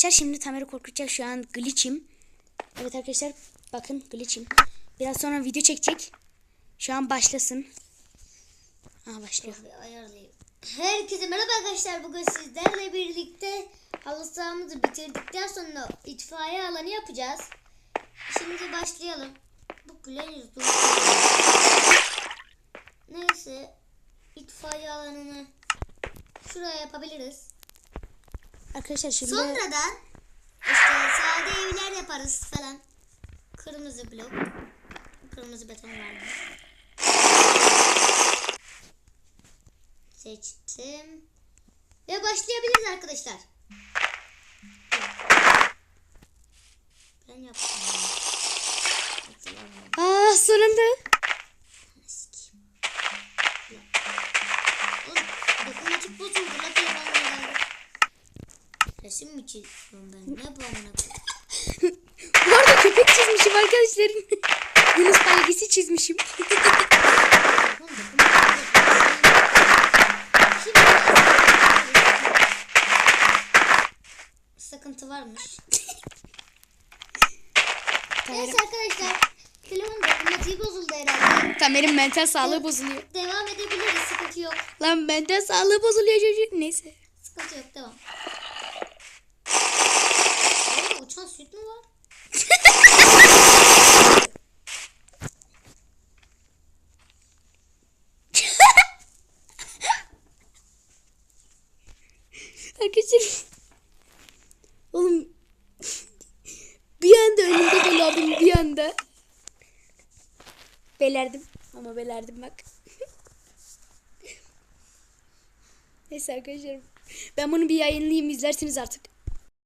korkutacağız. Şimdi Tamer'i korkutacak. Şu an glitch'im. Evet arkadaşlar bakın glitch'im. Biraz sonra video çekecek. Şu an başlasın. Aa başlıyor. Ayarlayayım. Herkese merhaba arkadaşlar. Bugün sizlerle birlikte halı sahamızı bitirdikten sonra itfaiye alanı yapacağız. Şimdi başlayalım. Bu gülen. Neyse. itfaiye alanını şuraya yapabiliriz. Arkadaşlar şimdi Sonradan işte sade evler yaparız falan. Kırmızı blok. Kırmızı beton var? Seçtim. Ve başlayabiliriz arkadaşlar. Resim mi çiziyorum ben? Ne bu amına koyayım? Bu arada köpek çizmişim arkadaşlar. Yunus belgesi çizmişim. Sıkıntı varmış. Neyse arkadaşlar. Telefon dokunmatiği bozuldu herhalde. Tamer'in mental sağlığı bozuluyor. Devam edebiliriz. Sıkıntı yok. Lan mental sağlığı bozuluyor çocuk. Neyse. Sıkıntı yok. Devam. Arkadaşlar. Oğlum. bir anda önümde dolabım bir anda. Belerdim. Ama belerdim bak. Neyse arkadaşlar. Ben bunu bir yayınlayayım izlersiniz artık.